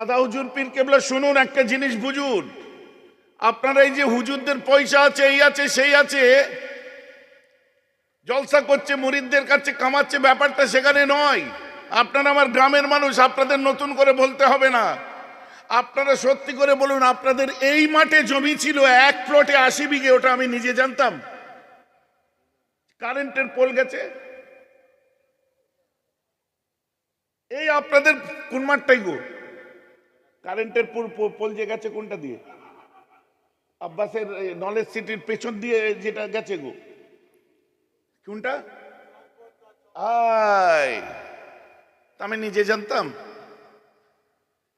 দাদা হুজুর পীর কেবলা, শুনুন একটা জিনিস বুঝুন। আপনারা এই যে হুজুরদের পয়সা আছে, এই আছে, সেই আছে, জলসা করছে, মুরিদদের কাছে কামাচ্ছে, ব্যাপারটা সেখানে নয়। আপনারা আমার গ্রামের মানুষ, আপনাদের নতুন করে বলতে হবে না। আপনারা সত্যি করে বলুন, আপনাদের এই মাঠে জমি ছিল, এক প্লটে আশি বিঘে, ওটা আমি নিজে জানতাম। কারেন্টের পোল গেছে। এই আপনাদের কোন মাঠটাই গো? কারেন্টের পোল যে গেছে কোনটা দিয়ে? আব্বাসের নলেজ সিটির পেছন দিয়ে যেটা গেছে গো। কোনটা? আয় আমি নিজে জানতাম।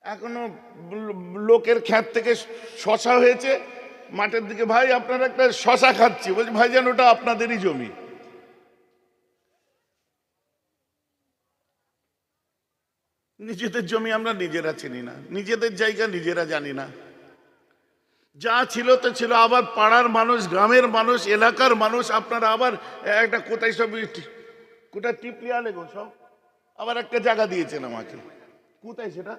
এখনও লোকের খ্যাত থেকে শশা হয়েছে। মাঠের দিকে, ভাই, আপনারা একটা শশা খাচ্ছি। বলছি, ভাই, যেন ওটা আপনাদেরই জমি। নিজেদের জমি আমরা নিজেরা চিনি না। নিজেদের জায়গা নিজেরা জানি না। যা ছিল তো ছিল। আবার পাড়ার মানুষ, গ্রামের মানুষ, এলাকার মানুষ, আপনারা আবার একটা কোথায় সব কোথায় টিপলি আলে গো সব? আবার একটা জায়গা দিয়েছেন আমাকে। কোথায় সেটা?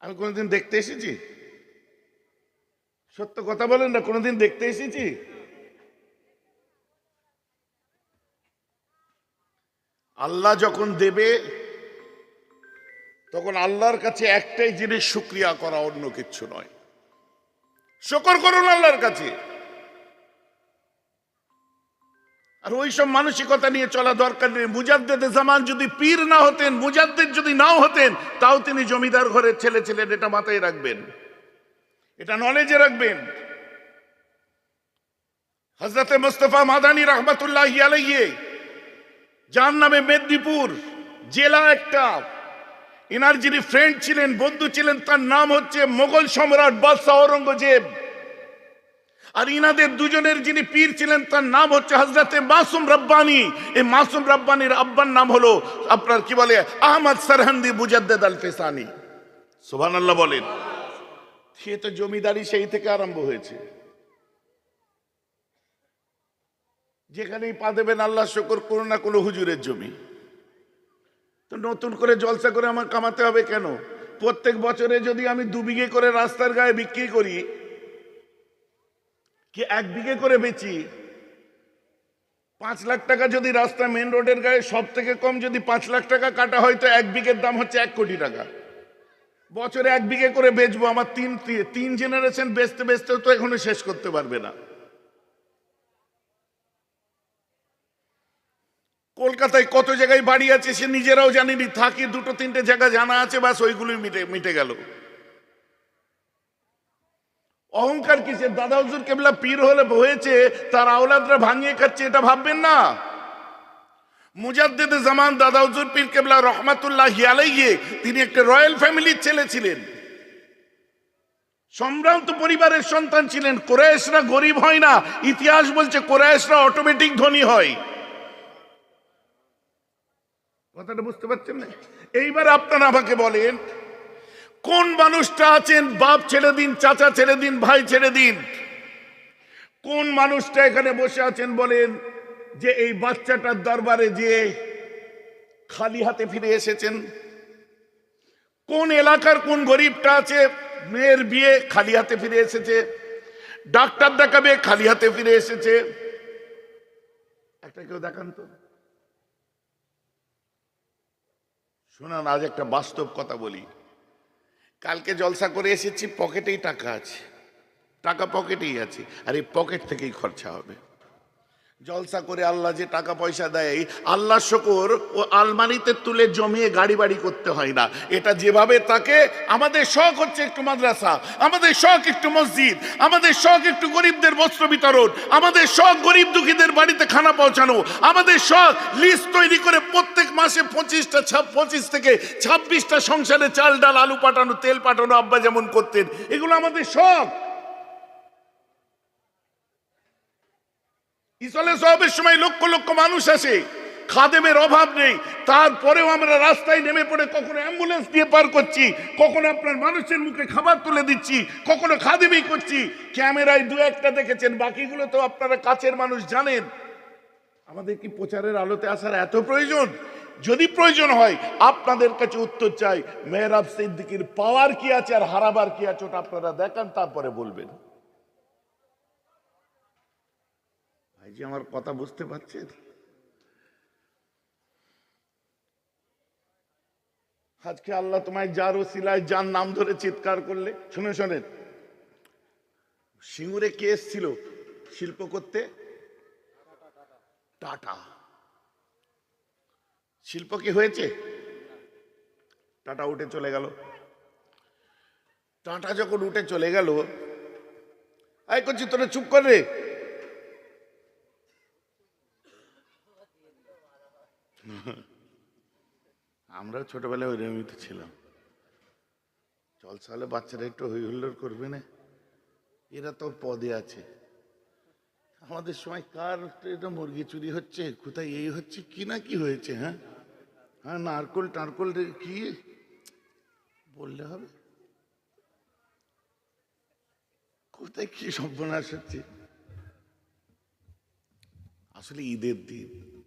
আমি কোনোদিন দেখতে এসেছি? সত্য কথা বলেন না, কোনোদিন দেখতে এসেছি? আল্লাহ যখন দেবে, তখন আল্লাহর কাছে একটাই জিনিস শুক্রিয়া করা অন্য কিছু নয়। শকর করুন আল্লাহর কাছে। আর ওই সব মানসিকতা নিয়ে চলা দরকার নেই। মুজাদ্দেদ জামান যদি পীর না হতেন, মুজাদ্দেদ যদি নাও হতেন, তাও তিনি জমিদার ঘরের ছেলে ছিলেন, এটা মাথায় রাখবেন। এটা নলেজে রাখবেন। হজরতে মুস্তফা মাদানী রহমতুল্লাহ আলাইয়ে যার নামে মেদিনীপুর জেলা একটা। এনার যিনি ফ্রেন্ড ছিলেন, বন্ধু ছিলেন, তার নাম হচ্ছে মোগল সম্রাট বাদশাহ ঔরঙ্গজেব। আর ইনাদের দুজনের যিনি পীর ছিলেন, তার নাম হচ্ছে হজরতে মাসুম রব্বানি। এই মাসুম রব্বানির আব্বার নাম হলো আপনার কি বলে, আহমদ সরহন্দি মুজাদ্দেদ আল ফেসানি সুবহান আল্লাহ বলেন। সে তো জমিদারি সেই থেকে আরম্ভ হয়েছে। যেখানেই পা দেবেন আল্লাহ শকর করুন না কোনো হুজুরের জমি। তো নতুন করে জলসা করে আমার কামাতে হবে কেন? প্রত্যেক বছরে যদি আমি দু বিঘে করে রাস্তার গায়ে বিক্রি করি, কি এক বিঘে করে বেচি? পাঁচ লাখ টাকা যদি রাস্তা মেন রোডের গায়ে সব থেকে কম যদি পাঁচ লাখ টাকা কাটা হয়, তো এক বিঘের দাম হচ্ছে এক কোটি টাকা। বছরে এক বিঘে করে বেচবো, আমার তিন তিন জেনারেশন বেচতে বেচতেও তো এখনও শেষ করতে পারবে না। কলকাতায় কত জায়গায় বাড়ি আছে সে নিজেরাও জানেনি। থাকি দুটো তিনটে জায়গা জানা আছে, বাস ওইগুলোই মিটে মিটে গেল। অহংকার কিসের? দাদা হুজুর কেবলা পীর হলে হয়েছে, তার আওলাদরা ভাঙিয়ে খাচ্ছে, এটা ভাববেন না? মুজাদ্দেদ জামান দাদা হুজুর পীর কেবলা রহমাতুল্লাহ আলাইয়ে তিনি একটা রয়্যাল ফ্যামিলির ছেলে ছিলেন। সম্ভ্রান্ত পরিবারের সন্তান ছিলেন। কোরআশরা গরিব হয় না। ইতিহাস বলছে কোরআশরা অটোমেটিক ধনী হয়। কথাটা বুঝতে পারছেন না? এইবার আপনারা আমাকে বলেন, কোন মানুষটা আছেন? বাপ ছেড়ে দিন, চাচা ছেড়ে দিন, ভাই ছেড়ে দিন। কোন মানুষটা এখানে বসে আছেন বলেন, যে এই বাচ্চাটার দরবারে যে খালি হাতে ফিরে এসেছেন? কোন এলাকার কোন গরিবটা আছে? মেয়ের বিয়ে খালি হাতে ফিরে এসেছে। ডাক্তার দেখাবে, খালি হাতে ফিরে এসেছে। একটা কেউ দেখান তো। শোনান, আজ একটা বাস্তব কথা বলি। কালকে জলসা করে এসেছি, পকেটেই টাকা আছে। টাকা পকেটেই আছে, আর এই পকেট থেকেই খরচা হবে। জলসা করে আল্লাহ যে টাকা পয়সা দেয় আল্লাহ শকর, ও আলমারিতে তুলে জমিয়ে গাড়ি বাড়ি করতে হয় না। এটা যেভাবে তাকে আমাদের শখ হচ্ছে একটু মাদ্রাসা, আমাদের শখ একটু মসজিদ, আমাদের শখ একটু গরিবদের বস্ত্র বিতরণ, আমাদের শখ গরিব দুঃখীদের বাড়িতে খানা পৌঁছানো, আমাদের শখ লিস্ট তৈরি করে প্রত্যেক মাসে পঁচিশটা ছাপ, পঁচিশ থেকে ছাব্বিশটা সংসারে চাল ডাল, আলু পাঠানো, তেল পাঠানো, আব্বা যেমন করতেন, এগুলো আমাদের শখ। ইসলে সবের সময় লক্ষ লক্ষ মানুষ আসে। খাদেমের অভাব নেই। তারপরেও আমরা রাস্তায় নেমে পড়ে কখনো অ্যাম্বুলেন্স দিয়ে পার করছি, কখনো আপনার মানুষের মুখে খাবার তুলে দিচ্ছি, কখনো খাদেমি করছি। ক্যামেরায় দু একটা দেখেছেন, বাকিগুলো তো আপনারা কাছের মানুষ জানেন। আমাদের কি প্রচারের আলোতে আসার এত প্রয়োজন? যদি প্রয়োজন হয়, আপনাদের কাছে উত্তর চাই, মেহরাব সিদ্দিকির পাওয়ার কি আছে আর হারাবার কি আছে ওটা আপনারা দেখান, তারপরে বলবেন। ভাইজি আমার কথা বুঝতে পারছেন? আজকে আল্লাহ তোমায় যার ওসিলায় যার নাম ধরে চিৎকার করলে শুনে শোনেন। সিঙ্গুরে কে এসছিল শিল্প করতে? টাটা। শিল্প কি হয়েছে? টাটা উঠে চলে গেল। টাটা যখন উঠে চলে গেল আয় করছি, তোরা চুপ কর আমরা ছোটবেলায় ওইরকমই তো ছিলাম। জলসা হলে বাচ্চারা একটু হই হুল্লোড় করবে না? এরা তো পদে আছে। আমাদের সময় কার এটা মুরগি চুরি হচ্ছে, কোথায় এই হচ্ছে, কি না কি হয়েছে হ্যাঁ? হ্যাঁ নারকোল টারকোল কি? বললে হবে। কোথায় কি সর্বনাশ হচ্ছে? আসলে ঈদের দিন।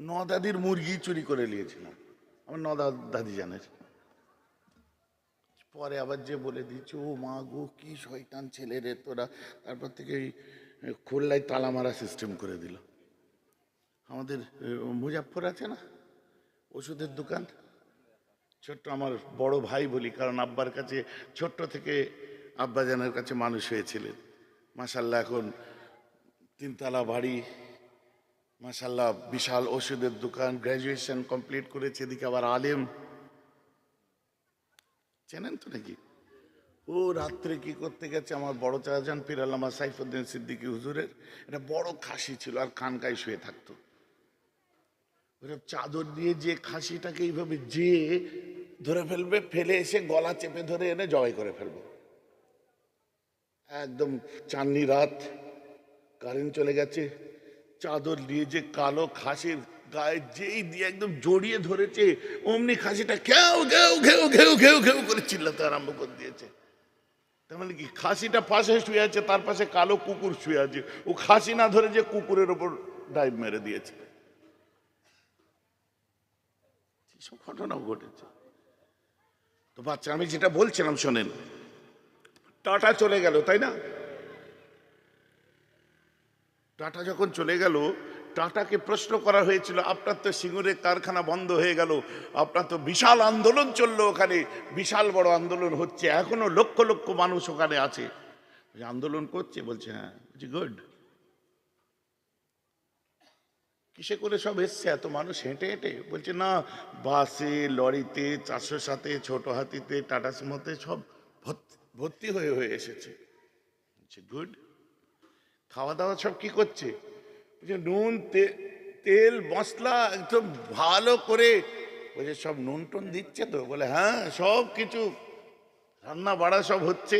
ন দাদির মুরগি চুরি করে নিয়েছিলাম। আমার ন দা- দাদি জানের পরে আবার যে বলে দিচ্ছে ও মা গো কি শয়তান ছেলে রে তোরা। তারপর থেকে খোল্লায় তালা মারা সিস্টেম করে দিল। আমাদের এ, মুজাফফর আছে না? ওষুধের দোকান। ছোট্ট আমার বড় ভাই বলি কারণ আব্বার কাছে ছোট্ট থেকে আব্বাজানের কাছে মানুষ হয়েছিলেন। মাসাল্লাহ এখন তিনতলা বাড়ি। মাসাল্লাহ বিশাল ওষুধের দোকান গ্র্যাজুয়েশন কমপ্লিট করেছে, এদিকে আবার আলেম। চেনেন তো নাকি? ও, রাত্রে কি করতে গেছে আমার বড় চাচান পিরালামা সাইফুদ্দিন সিদ্দিকী হুজুরের? এটা বড় খাসি ছিল, আর খানকায় শুয়ে থাকতো। ওরা চাদর দিয়ে যে খাসিটাকে এইভাবে যে ধরে ফেলবে, ফেলে এসে গলা চেপে ধরে এনে জবাই করে ফেলব। একদম চাননি রাত, কারেন্ট চলে গেছে। চাদর নিয়ে যে কালো খাসির গায়ে যেই দিয়ে একদম জড়িয়ে ধরেছে, অমনি খাসিটা ঘেউ ঘেউ ঘেউ ঘেউ ঘেউ ঘেউ করে চিল্লাতে আরম্ভ করে দিয়েছে। তার মানে কি? খাসিটা পাশে শুয়ে আছে, তার পাশে কালো কুকুর শুয়ে আছে। ও খাসি না ধরে যে কুকুরের ওপর ডাইভ মেরে দিয়েছে। ঘটনাও ঘটেছে? তো বাচ্চা, আমি যেটা বলছিলাম, শোনেন। টাটা চলে গেল, তাই না? টাটা যখন চলে গেল, টাটাকে প্রশ্ন করা হয়েছিল, আপনার তো সিঙ্গুরের কারখানা বন্ধ হয়ে গেল, আপনার তো বিশাল আন্দোলন চলল ওখানে, বিশাল বড় আন্দোলন হচ্ছে, এখনও লক্ষ লক্ষ মানুষ ওখানে আছে। আন্দোলন করছে, বলছে হ্যাঁ বলছি গুড কিসে করে সব এসছে, এত মানুষ হেঁটে হেঁটে? বলছে, না, বাসে, লরিতে চারশো সাথে, ছোট হাতিতে, টাটা সুমোতে সব ভর্তি- হয়ে হয়ে এসেছে। গুড খাওয়া দাওয়া সব কি করছে? বলছে, নুন তেল, মশলা একদম ভালো করে, বলছে, সব নুন টুন দিচ্ছে তো? বলে হ্যাঁ সব কিছু রান্না বাড়া সব হচ্ছে।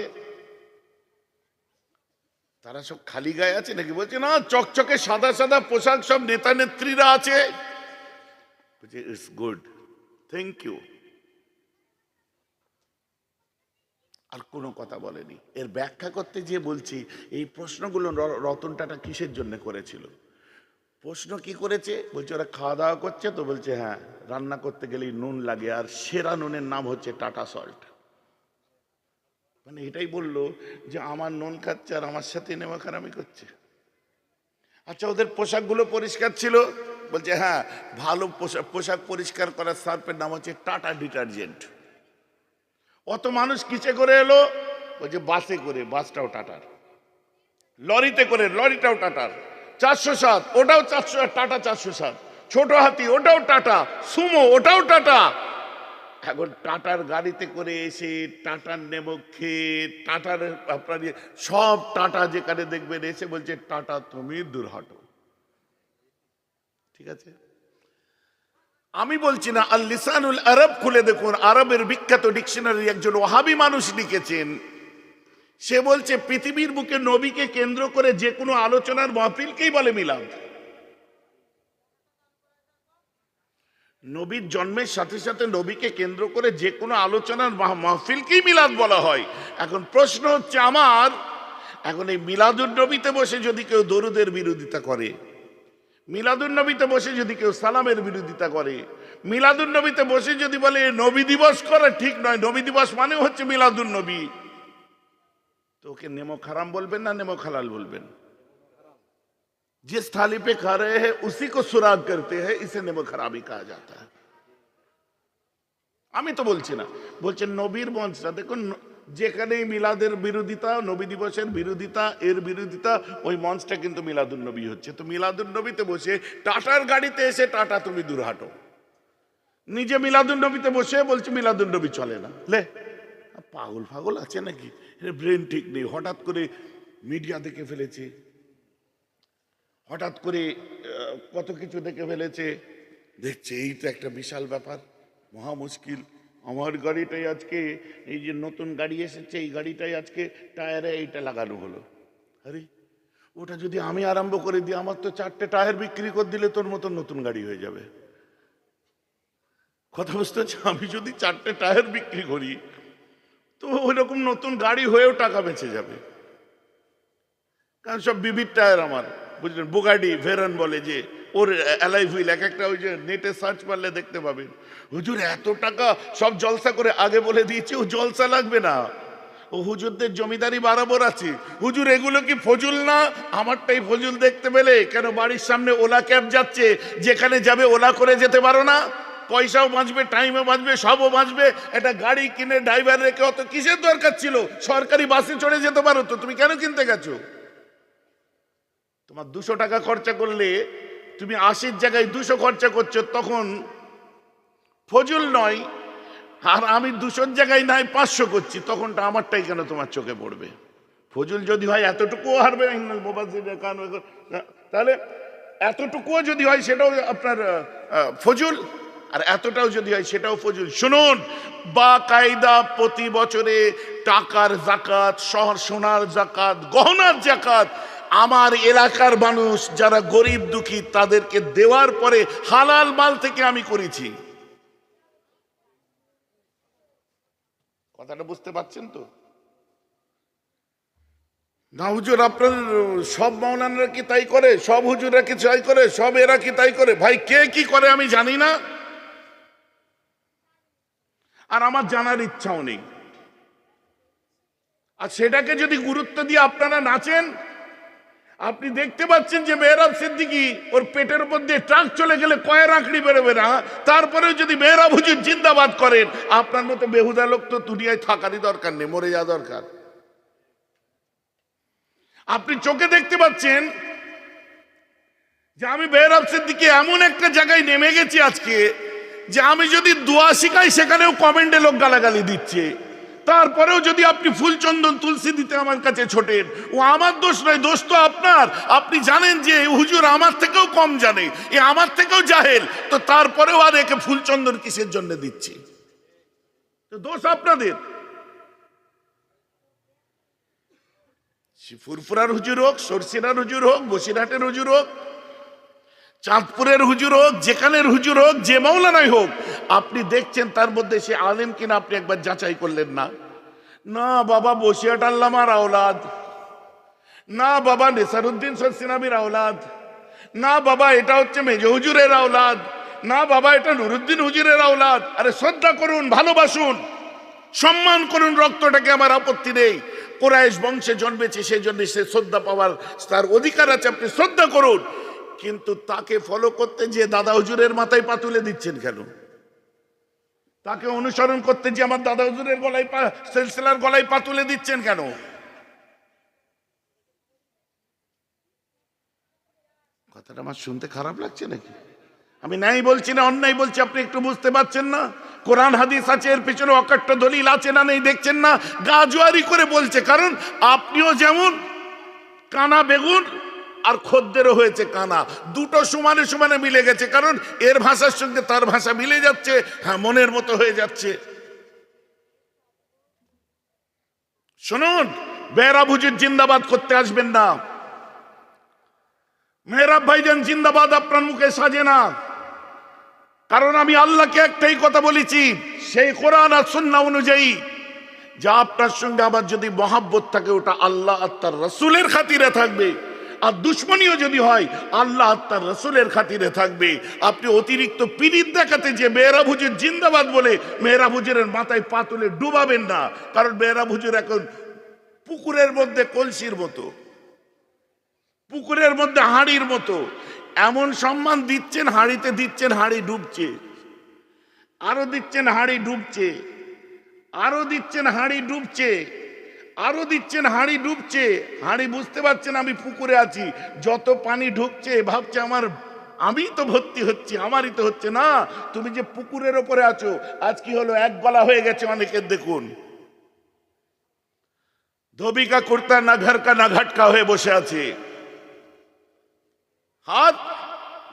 তারা সব খালি গায়ে আছে নাকি? বলছে, না, চকচকে সাদা সাদা পোশাক সব নেতা নেত্রীরা আছে। বলছে ইটস গুড থ্যাংক ইউ আর কোনো কথা বলেনি। এর ব্যাখ্যা করতে গিয়ে বলছি, এই প্রশ্নগুলো রতন টাটা কিসের জন্য করেছিল? প্রশ্ন কি করেছে? বলছে, ওরা খাওয়া দাওয়া করছে তো? বলছে হ্যাঁ রান্না করতে গেলেই নুন লাগে আর সেরা নুনের নাম হচ্ছে টাটা সল্ট। মানে এটাই বলল যে, আমার নুন খাচ্ছে আর আমার সাথে নেওয়া খারামি করছে। আচ্ছা ওদের পোশাকগুলো পরিষ্কার ছিল? বলছে হ্যাঁ ভালো পোশাক পোশাক পরিষ্কার করার সার্ফের নাম হচ্ছে টাটা ডিটারজেন্ট। অত মানুষ কিসে করে এলো? বলছে বাসে করে বাসটাও টাটার। লরিতে করে লরিটাও টাটার। চারশো সাত ওটাও চারশো সাত টাটা চারশো সাত। ছোট হাতি ওটাও টাটা। সুমো ওটাও টাটা। এখন টাটার গাড়িতে করে এসে টাটার নেমো খেয়ে টাটার আপনার ইয়ে, সব টাটা যেখানে দেখবেন এসে বলছে টাটা তুমি দূর হটো ঠিক আছে? আমি বলছি না, আল লিসানুল আরব খুলে দেখুন, আরবের বিখ্যাত ডিকশনারি একজন ওহাবি মানুষ লিখেছেন। সে বলছে, পৃথিবীর বুকে নবীকে কেন্দ্র করে যে কোনো আলোচনার মহফিলকেই বলে মিলাদ। নবীর জন্মের সাথে সাথে নবীকে কেন্দ্র করে যে কোনো আলোচনার মাহ- মাহফিলকেই মিলাদ বলা হয়। এখন প্রশ্ন হচ্ছে আমার, এখন এই মিলাদুর নবীতে বসে যদি কেউ দরুদের বিরোধিতা করে মিলাদুর নবীতে বসে যদি কেউ সালামের বিরোধিতা করে মিলাদুন নবীতে বসে যদি বলে নবী দিবস করা ঠিক নয় নবী দিবস মানে হচ্ছে মিলাদুন নবী তো ওকে নেমো খারাম বলবেন না নেমো খালাল বলবেন जिस थाली पे खा रहे हैं उसी को सुराग करते हैं इसे नेमो खराबी कहा जाता है আমি তো বলছি না বলছেন নবীর মঞ্চটা দেখুন ন- যেখানেই মিলাদের বিরোধিতা, নবী দিবসের বিরোধিতা, এর বিরোধিতা, ওই মঞ্চটা কিন্তু মিলাদুন নবী হচ্ছে। তো মিলাদুন নবীতে বসে টাটার গাড়িতে এসে টাটা তুমি দূর হাঁটো। নিজে মিলাদুন নবীতে বসে বলছে, মিলাদুন নবী চলে না। লে, পাগল ফাগল আছে নাকি? ব্রেন ঠিক নেই। হঠাৎ করে মিডিয়া দেখে ফেলেছে। হঠাৎ করে কত কিছু দেখে ফেলেছে। দেখছে এই তো একটা বিশাল ব্যাপার, মহা মুশকিল। আমার গাড়িটাই আজকে, এই যে নতুন গাড়ি এসেছে, এই গাড়িটাই আজকে টায়ারে এইটা লাগানো হলো। আরে, ওটা যদি আমি আরম্ভ করে দিই, আমার তো চারটে টায়ার বিক্রি করে দিলে তোর মতন নতুন গাড়ি হয়ে যাবে। কথা বুঝতে হচ্ছে আমি যদি চারটে টায়ার বিক্রি করি, তো ওইরকম নতুন গাড়ি হয়েও টাকা বেঁচে যাবে। কারণ সব বিবির টায়ার আমার, বুঝলেন? বুগাডি ভেরন বলে যে ওর অ্যালাই হুইল এক একটা ওই যে নেটে সার্চ মারলে দেখতে পাবেন। হুজুর, এত টাকা সব জলসা করে আগে বলে দিয়েছি, ও জলসা লাগবে না। ও হুজুরদের জমিদারি বরাবর আছে। হুজুর, এগুলো কি ফজুল না? আমারটাই ফজুল দেখতে পেলে। কেন বাড়ির সামনে ওলা ক্যাব যাচ্ছে? যেখানে যাবে ওলা করে যেতে পারো না? পয়সাও বাঁচবে টাইমও বাঁচবে, সবও বাঁচবে। একটা গাড়ি কিনে ড্রাইভার রেখে অত কিসের দরকার ছিল? সরকারি বাসে চড়ে যেতে পারো তো? তুমি কেন কিনতে গেছো? তোমার দুশো টাকা খরচা করলে তুমি আশির জায়গায় দুশো খরচা করছ, তখন ফজুল নয়, আর আমি দুশোর জায়গায় নাই, পাঁচশো করছি, তখনটা আমারটাই কেন তোমার চোখে পড়বে? ফজুল যদি হয়, এতটুকুও হারবে তাহলে এতটুকুও যদি হয়, সেটাও আপনার ফজুল, আর এতটাও যদি হয়, সেটাও ফজুল। শুনুন বা কায়দা প্রতি বছরে টাকার জাকাত, শহর সোনার জাকাত, গহনার জাকাত আমার এলাকার মানুষ যারা গরিব দুঃখী, তাদেরকে দেওয়ার পরে হালাল মাল থেকে আমি করেছি। কথাটা বুঝতে পারছেন তো? না, হুজুর আপনার সব মাওলানরা কি তাই করে? সব হুজুররা কি তাই করে? সব এরা কি তাই করে? ভাই, কে কি করে আমি জানি না। আর আমার জানার ইচ্ছাও নেই। আর সেটাকে যদি গুরুত্ব দিয়ে আপনারা নাচেন আপনি দেখতে পাচ্ছেন যে মেহরাব সিদ্দিকি ওর পেটের উপর দিয়ে ট্রাক চলে গেলে কয়ের আঁকড়ি বেরোবে না। তারপরেও যদি মেহরাব হুজুর জিন্দাবাদ করেন, আপনার মতো বেহুদা লোক তো দুনিয়ায় থাকারই দরকার নেই, মরে যাওয়া দরকার। আপনি চোখে দেখতে পাচ্ছেন যে আমি বেহরাব সিদ্দিকি এমন একটা জায়গায় নেমে গেছি আজকে যে আমি যদি দোয়া শিখাই, সেখানেও কমেন্টে লোক গালাগালি দিচ্ছে। তারপরেও যদি আপনি ফুলচন্দন তুলসী দিতে আমার কাছে ছোটেন, ও আমার দোষ নয়, দোষ তো আপনার। আপনি জানেন যে হুজুর আমার থেকেও কম জানে, এ আমার থেকেও জাহেল। তো তারপরেও আর একে ফুলচন্দন কিসের জন্য দিচ্ছি? দোষ আপনাদের। ফুরফুরার হুজুর হোক সরসিনার হুজুর হোক, বসিরহাটের হুজুর হোক চাঁদপুরের হুজুর হোক, যেখানের হুজুর হোক, যে মৌলানাই হোক, আপনি দেখছেন তার মধ্যে সে আলেম কিনা আপনি একবার যাচাই করলেন না? না বাবা, বসিয়াট আল্লামার আওলাদ। না বাবা, নেসারুদ্দিন সরসিনাবির আওলাদ। না বাবা, এটা হচ্ছে মেজ হুজুরের আওলাদ। না বাবা, এটা নুরুদ্দিন হুজুরের আওলাদ। আরে শ্রদ্ধা করুন, ভালোবাসুন। সম্মান করুন, রক্তটাকে আমার আপত্তি নেই। কোরআশ বংশে জন্মেছে, সেই জন্য সে শ্রদ্ধা পাওয়ার তার অধিকার আছে, আপনি শ্রদ্ধা করুন। কিন্তু তাকে ফলো করতে যে দাদা হুজুরের মাথায় পা তুলে দিচ্ছেন কেন? তাকে অনুসরণ করতে যে আমার দাদা হুজুরের গলায় পা, সিলসিলার গলায় পা তুলে দিচ্ছেন কেন? কথাটা আমার শুনতে খারাপ লাগছে নাকি? আমি নাই বলছি না, অন্যায় বলছি, আপনি একটু বুঝতে পারছেন না? কোরআন, হাদিস আছে, এর পিছনে অকাট্য দলিল আছে না নেই, দেখছেন না? গাজুয়ারি করে বলছে, কারণ আপনিও যেমন কানা বেগুন আর খদ্দেরও হয়েছে কানা। দুটো সমানে সমানে মিলে গেছে, কারণ এর ভাষার সঙ্গে তার ভাষা মিলে যাচ্ছে হ্যাঁ মনের মতো হয়ে যাচ্ছে। শুনুন বেহরা বুঝির জিন্দাবাদ করতে আসবেন না। মেহরাব ভাইজান জিন্দাবাদ আপনার মুখে সাজে না। কারণ আমি আল্লাহকে একটাই কথা বলেছি, সেই কোরআন আর সুন্না অনুযায়ী যা আপনার সঙ্গে আবার যদি মহাব্বত থাকে, ওটা আল্লাহ আর তার রসুলের খাতিরে থাকবে। আর দুশ্মনীয় যদি হয়, আল্লাহ তার রসুলের খাতিরে থাকবে। আপনি অতিরিক্ত পিরিত দেখাতে যে মেয়েরা ভুজুর জিন্দাবাদ বলে মেয়েরা ভুজুরের মাথায় পা তুলে ডুবাবেন না। কারণ মেয়েরা ভুজুর এখন পুকুরের মধ্যে কলসির মতো, পুকুরের মধ্যে হাঁড়ির মতো। এমন সম্মান দিচ্ছেন, হাঁড়িতে দিচ্ছেন, হাঁড়ি ডুবছে। আরও দিচ্ছেন, হাঁড়ি ডুবছে। আরও দিচ্ছেন, হাঁড়ি ডুবছে। আরও দিচ্ছেন, হাঁড়ি ডুবছে। হাঁড়ি বুঝতে পারছেন আমি পুকুরে আছি। যত পানি ঢুকছে, ভাবছে আমার, আমি তো ভর্তি হচ্ছি, আমারই তো হচ্ছে। না, তুমি যে পুকুরের ওপরে আছো, আজ কি হলো? এক গলা হয়ে গেছে অনেকের, দেখুন। ধোবিকা কুর্তা না ঘরকা না ঘাটকা হয়ে বসে আছে। হাত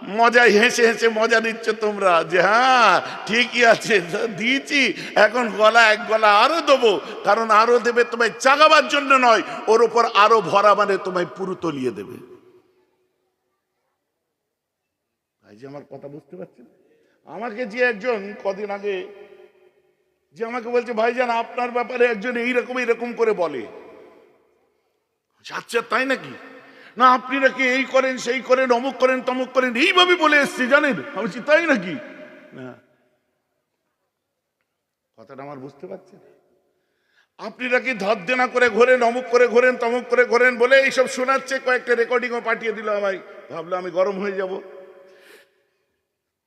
মজায় হেসে হেসে মজা নিচ্ছ তোমরা যে হ্যাঁ ঠিকই আছে, দিয়েছি। এখন গলা এক গলা আরও দেবো, কারণ আরও দেবে তোমায় চাগাবার জন্য নয়, ওর ওপর আরও ভরা মানে তোমায় পুরো তলিয়ে দেবে। যে আমার কথা বুঝতে পারছেন? আমাকে যে একজন কদিন আগে যে আমাকে বলছে, ভাই ভাইজান আপনার ব্যাপারে একজন এইরকম এইরকম করে বলে। আচ্ছা তাই নাকি? না, আপনি নাকি এই করেন, সেই করেন, অমুক করেন, তমুক করেন, এইভাবে বলে এসছি, জানেন? আমি তাই নাকি? না। কথাটা আমার বুঝতে পারছেন? আপনি নাকি ধর দেনা করে ঘোরেন, অমুক করে ঘোরেন, তমুক করে ঘোরেন বলে এইসব শোনাচ্ছে, কয়েকটা রেকর্ডিংও পাঠিয়ে দিল আমায়। ভাবলো আমি গরম হয়ে যাব।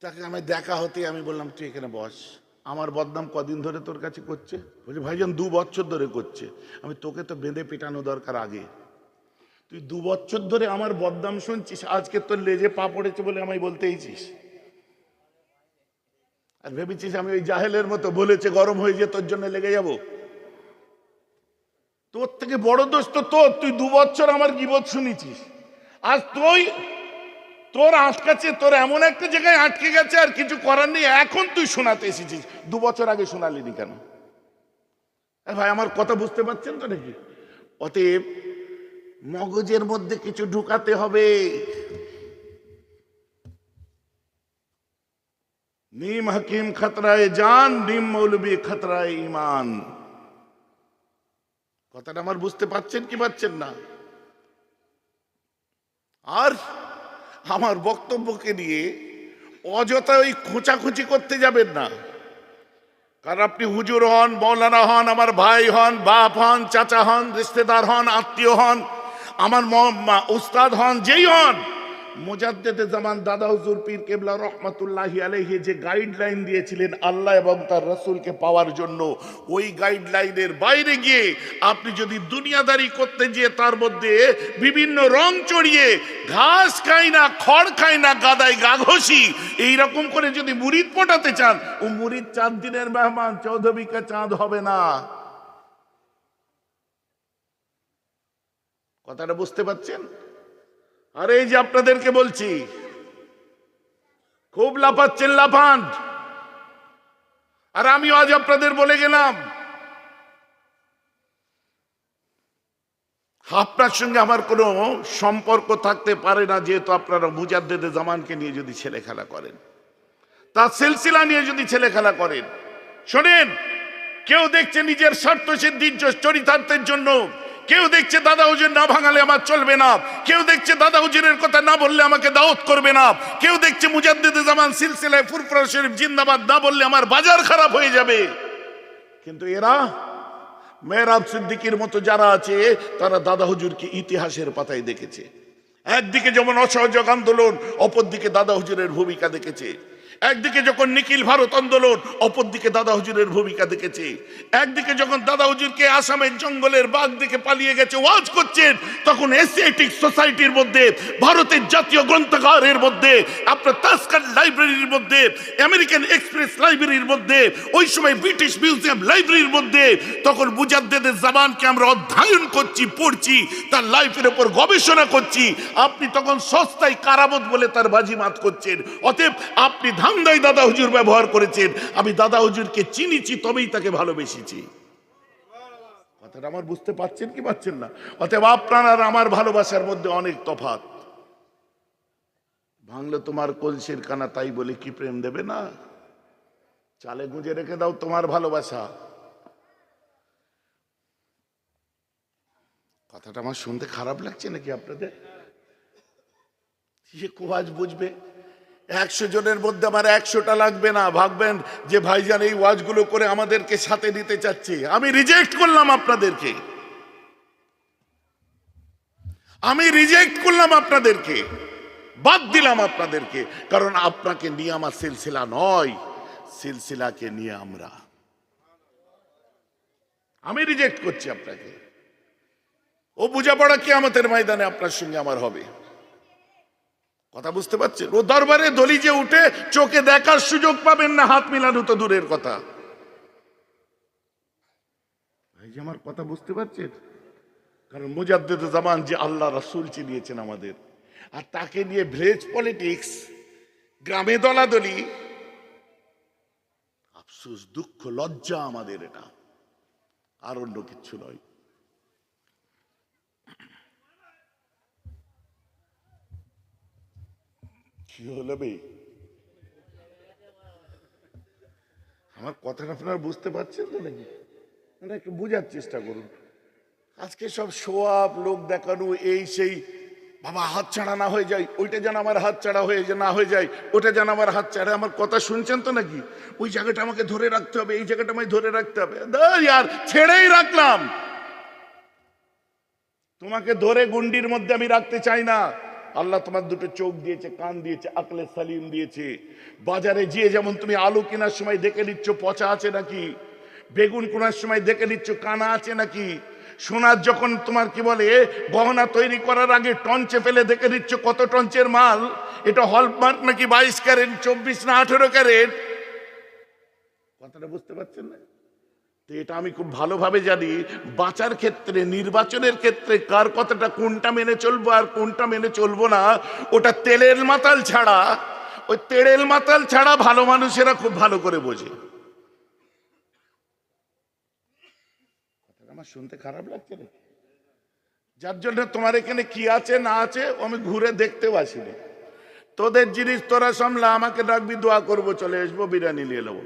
তাকে আমি দেখা হতে আমি বললাম, তুই এখানে বস। আমার বদনাম কদিন ধরে তোর কাছে করছে? বলছি, ভাইজান, দু বছর ধরে করছে। আমি তোকে তো বেঁধে পেটানো দরকার আগে। তুই দু বছর ধরে আমার বদনাম শুনছিস? আজকে তোর লেজে পা পড়েছে বলে আমায় বলতেইছিস আর ভেবেছিস আমি ওই জাহেলের মতো বলেছে গরম হয়ে যে তোর জন্য লেগে যাব? তোর থেকে বড় দোষ তো তোর। তুই দু বছর আমার গিবত শুনেছিস। আজ তুই, তোর আটকাচ্ছে তোর এমন একটা জায়গায় আটকে গেছে আর কিছু করার নেই। এখন তুই শোনাতে এসেছিস। দু বছর আগে শোনালিনি কেন? ভাই, আমার কথা বুঝতে পারছেন তো নাকি? অতএব মগজের মধ্যে কিছু ঢুকাতে হবে। নিম হাকিম খতরায় জান নিম মৌলবী খতরায় ইমান কথাটা আমার বুঝতে পারছেন কি পাচ্ছেন না? আর আমার বক্তব্যকে নিয়ে অযথা ওই খোঁচাখুচি করতে যাবেন না। কারণ আপনি হুজুর হন, মৌলানা হন, আমার ভাই হন, বাপ হন, চাচা হন, রিস্তেদার হন, আত্মীয় হন আমার উস্তাদ হন, যেই হন, মোজাদ্দেদে জামান দাদা হুজুর পীর কেবলা রহমাতুল্লাহি আলাইহি যে গাইডলাইন দিয়েছিলেন আল্লাহ এবং তার রসুলকে পাওয়ার জন্য, ওই গাইডলাইনের বাইরে গিয়ে আপনি যদি দুনিয়াদারি করতে গিয়ে তার মধ্যে বিভিন্ন রং চড়িয়ে ঘাস খাই না, খড় খাই না গাদাই গা ঘষি, এইরকম করে যদি মুরিদ পটাতে চান, ও মুরিদ চাঁদ দিনের মেহমান চৌধবিকা চাঁদ হবে না। কথাটা বুঝতে পারছেন? আর এই যে আপনাদেরকে বলছি, খুব লাফাচ্ছেন লাফান। আর আমিও আজ আপনাদের বলে গেলাম, আপনার সঙ্গে আমার কোনো সম্পর্ক থাকতে পারে না, যেহেতু আপনারা মুজাদ্দেদে জামানকে নিয়ে যদি ছেলে খেলা করেন। তার সিলসিলা নিয়ে যদি ছেলে খেলা করেন। শোনেন, কেউ দেখছে নিজের স্বার্থ সিদ্ধির চরিতার্থের জন্য কেউ দেখছে দাদা হুজুর না ভাঙালে আমার চলবে না। কেউ দেখছে দাদা হুজুরের কথা না বললে আমাকে দাওয়াত করবে না। কেউ দেখছে মুজাদ্দিদে জামান সিলসিলায় ফুরফুরা শরীফ জিন্দাবাদ না বললে আমার বাজার খারাপ হয়ে যাবে। কিন্তু এরা, মেহরাব সিদ্দিকির মতো যারা আছে, তারা দাদা হুজুরকে ইতিহাসের পাতায় দেখেছে। একদিকে যেমন অসহযোগ আন্দোলন, অপরদিকে দাদা হুজুরের ভূমিকা দেখেছে। একদিকে যখন নিখিল ভারত আন্দোলন, অপরদিকে দাদা হুজুরের ভূমিকা দেখেছে। একদিকে যখন দাদা হুজুরকে আসামের জঙ্গলের বাঘ দিকে পালিয়ে গেছে, ওয়াজ করছেন, তখন এশিয়াটিক সোসাইটির মধ্যে, ভারতের জাতীয় গ্রন্থাগারের মধ্যে, আপনার তাস্কার লাইব্রেরির মধ্যে, আমেরিকান এক্সপ্রেস লাইব্রেরির মধ্যে, ওই সময় ব্রিটিশ মিউজিয়াম লাইব্রেরির মধ্যে, তখন মুজাদ্দেদের জামানকে আমরা অধ্যয়ন করছি, পড়ছি, তার লাইফের উপর গবেষণা করছি। আপনি তখন সস্তায় কারামত বলে তার বাজিমাত করছেন। অতএব আপনি ধান্দাই দাদা হুজুর ব্যবহার করেছেন। আমি দাদা হুজুরকে চিনিছি, তবেই তাকে ভালোবেসেছি। কথাটা আমার বুঝতে পারছেন কি পাচ্ছেন না? অতএব আপনার আর আমার ভালোবাসার মধ্যে অনেক তফাৎ। ভাঙলো তোমার কলসির কানা তাই বলে কি প্রেম দেবে না? চালে গুঁজে রেখে দাও তোমার ভালোবাসা। কথাটা আমার শুনতে খারাপ লাগছে নাকি আপনাদের? সে কোয়াজ বুঝবে। একশো জনের মধ্যে আমার একশোটা লাগবে না। ভাববেন যে ভাইজান, এই ওয়াজগুলো করে আমাদেরকে সাথে নিতে চাচ্ছে। আমি রিজেক্ট করলাম আপনাদেরকে। আমি রিজেক্ট করলাম আপনাদেরকে। বাদ দিলাম আপনাদেরকে। কারণ আপনাকে নিয়ে আমার সিলসিলা নয়। সিলসিলাকে নিয়ে আমরা। আমি রিজেক্ট করছি আপনাকে। ও বোঝাপড়া কি আমাদের ময়দানে আপনার সঙ্গে আমার হবে। কথা বুঝতে পারছেন? ও দরবারে দলিজে উঠে চোখে দেখার সুযোগ পাবেন না, হাত মিলানো তো দূরের কথা। ভাই যে আমার কথা বুঝতে পারছেন? কারণ মুজাদ্দেদ জামান যে আল্লাহ রাসূল চিনিয়েছেন আমাদের। আর তাকে নিয়ে ভ্লেজ পলিটিক্স, গ্রামে দলাদলি। আফসোস, দুঃখ, লজ্জা আমাদের এটা। আর অন্য কিচ্ছু নয়। কি হলো আমার কথাটা আপনারা বুঝতে পারছেন তো নাকি? মানে একটু বোঝার চেষ্টা করুন। আজকে সব শোয়াব লোক দেখানো, এই সেই, বাবা, হাত ছাড়া না হয়ে যায়, ওইটা যেন আমার হাত ছাড়া হয়ে যে না হয়ে যায়, ওটা যেন আমার হাত ছাড়া, আমার কথা শুনছেন তো নাকি? ওই জায়গাটা আমাকে ধরে রাখতে হবে, এই জায়গাটা আমায় ধরে রাখতে হবে। আর ছেড়েই রাখলাম। তোমাকে ধরে গুন্ডির মধ্যে আমি রাখতে চাই না। আল্লাহ তোমার দুটো চোখ দিয়েছে, কান দিয়েছে, আকলে সালিম দিয়েছে। বাজারে গিয়ে যেমন তুমি আলু কেনার সময় দেখে নিচ্ছ, পচা আছে নাকি? বেগুন কেনার সময় দেখে নিচ্ছ, কানা আছে নাকি? সোনার যখন তোমার কি বলে, গহনা তৈরি করার আগে টঞ্চে ফেলে দেখে নিচ্ছ, কত টঞ্চের মাল? এটা হলমার্ক নাকি বাইশ ক্যারেট, চব্বিশ না আঠেরো ক্যারেট? কথাটা বুঝতে পারছেন না? তো এটা আমি খুব ভালোভাবে জানি, বাঁচার ক্ষেত্রে, নির্বাচনের ক্ষেত্রে কার কথাটা কোনটা মেনে চলবো আর কোনটা মেনে চলবো না, ওটা তেলের মাতাল ছাড়া, ওই তেড়েল মাতাল ছাড়া ভালো মানুষেরা খুব ভালো করে বোঝে। আমার শুনতে খারাপ লাগছে রে। যার জন্য তোমার এখানে কি আছে, না আছে আমি ঘুরে দেখতেও আসিনি। তোদের জিনিস তোরা সামলা, আমাকে ডাকবি, দোয়া করব, চলে আসব, বিরিয়ানি নিয়ে নেব।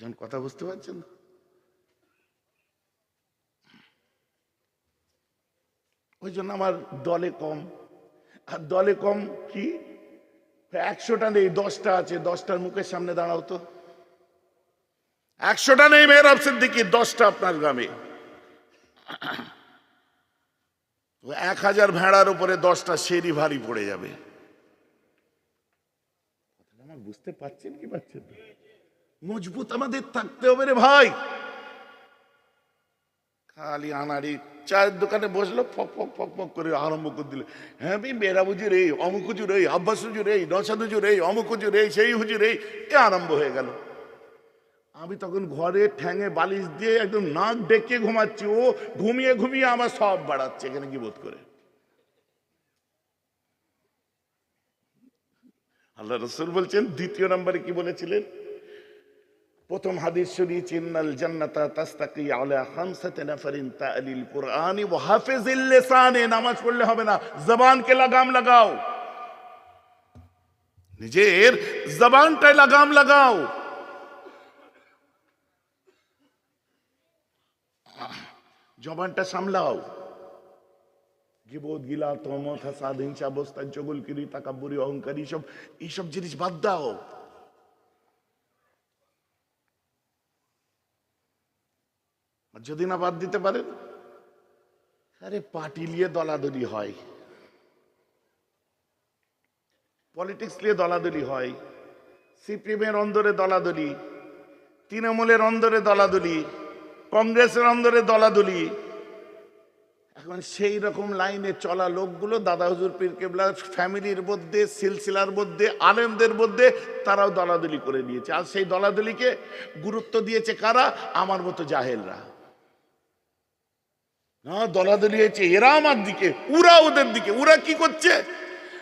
ভাইজান কথা বুঝতে পারছেন? ওই জন্য আমার দলে কম। আর দলে কম কি? একশোটা নেই, দশটা আছে, দশটার মুখের সামনে দাঁড়াও তো। একশোটা নেই মেয়ের সিদ্দিকি, দশটা আপনার গ্রামে। এক হাজার ভেড়ার উপরে দশটা সেরি ভারী পড়ে যাবে। আমার বুঝতে পারছেন কি পাচ্ছেন না? মজবুত আমাদের থাকতে হবে রে ভাই। খালি আনাড়ি, চায়ের দোকানে বসল, ফক ফক ফক ফক করে আরম্ভ করে দিল। হ্যাঁ আমি মেয়েরা হুজুর এই অমুক হুজুর এই আব্বাস হুজুর এই নসাদ হুজুর এই অমুক হুজুর এই সেই হুজুর এই এ আরম্ভ হয়ে গেল। আমি তখন ঘরে ঠ্যাঙে বালিশ দিয়ে একদম নাক ডেকে ঘুমাচ্ছি, ও ঘুমিয়ে ঘুমিয়ে আমার সব বাড়াচ্ছে এখানে কি বোধ করে। আল্লাহ রসুল বলছেন, দ্বিতীয় নম্বরে কি বলেছিলেন? প্রথম হাদিস শুনিয়েছি, ইন্নাল জান্নাতা তাস্তাকি আলা খামসাতি নাফারিন তালিল কুরআনি ওয়া হাফিজিল লিসানে। নামাজ পড়লে হবে না। জবানকে লাগাম লাগাও। নিজের জবানটায় লাগাম লাগাও। জবানটা সামলাও। গিবোধ গিলা তমত হাসাদ, হিংসা বস্তা চগলকিরি, তাকাব্বুরি, অহংকারী সব এইসব জিনিস বাদ দাও। যদি না বাদ দিতে পারেন? আরে পার্টি নিয়ে দলাদলি হয়। পলিটিক্স নিয়ে দলাদলি হয়। সিপিএমের অন্দরে দলাদলি, তৃণমূলের অন্দরে দলাদলি, কংগ্রেসের অন্দরে দলাদলি। এখন সেই রকম লাইনে চলা লোকগুলো দাদা হুজুর পীর কেবলার ফ্যামিলির মধ্যে, সিলসিলার মধ্যে, আলেমদের মধ্যে, তারাও দলাদলি করে দিয়েছে আর সেই দলাদলিকে গুরুত্ব দিয়েছে কারা? আমার মতো জাহেলরা। না, দলাদলি হয়েছে, এরা আমার দিকে উরা ওদের দিকে উরা কি করছে?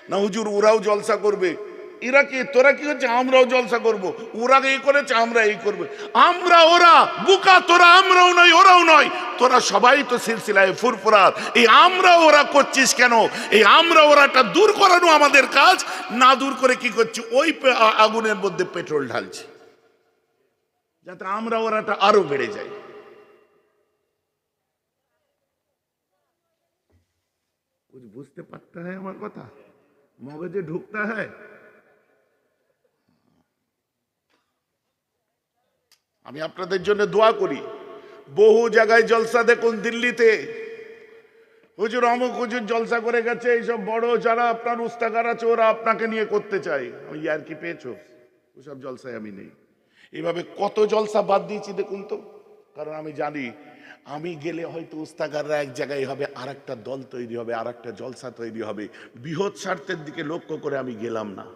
না, হুজুর, ওরাও জলসা করবে। এরা কি? তোরা কি হচ্ছে আমরাও জলসা করব। ওরা এই করেছে, আমরা এই করবে। আমরা ওরা, বুকা, তোরা আমরাও নয় ওরাও নয়। তোরা সবাই তো সিলসিলায় ফুরফুরার। এই আমরা ওরা করছিস কেন? এই আমরা ওরাটা দূর করানো আমাদের কাজ। না দূর করে কি করছি? ওই আগুনের মধ্যে পেট্রোল ঢালছি। যাতে আমরা ওরাটা আরও বেড়ে যায় বুঝতে পারতে হয় আমার কথা? মগজে ঢুকতে হয়? আমি আপনাদের জন্য দোয়া করি। বহু জায়গায় জলসা দেখুন, দিল্লিতে। হুজুর, অমুক হুজুর জলসা করে গেছে, এইসব বড় যারা আপনার উস্তাকার আছে, ওরা আপনাকে নিয়ে করতে চায়। আমি ইয়ার কি পেয়েছ? ওসব জলসায় আমি নেই। এভাবে কত জলসা বাদ দিয়েছি দেখুন তো। কারণ আমি জানি আমি গেলে হয়তো উস্তাগাররা এক জায়গায় হবে আর দল তৈরি হবে আর একটা জলসা তৈরি হবে। বৃহৎ স্বার্থের দিকে লক্ষ্য করে আমি গেলাম না।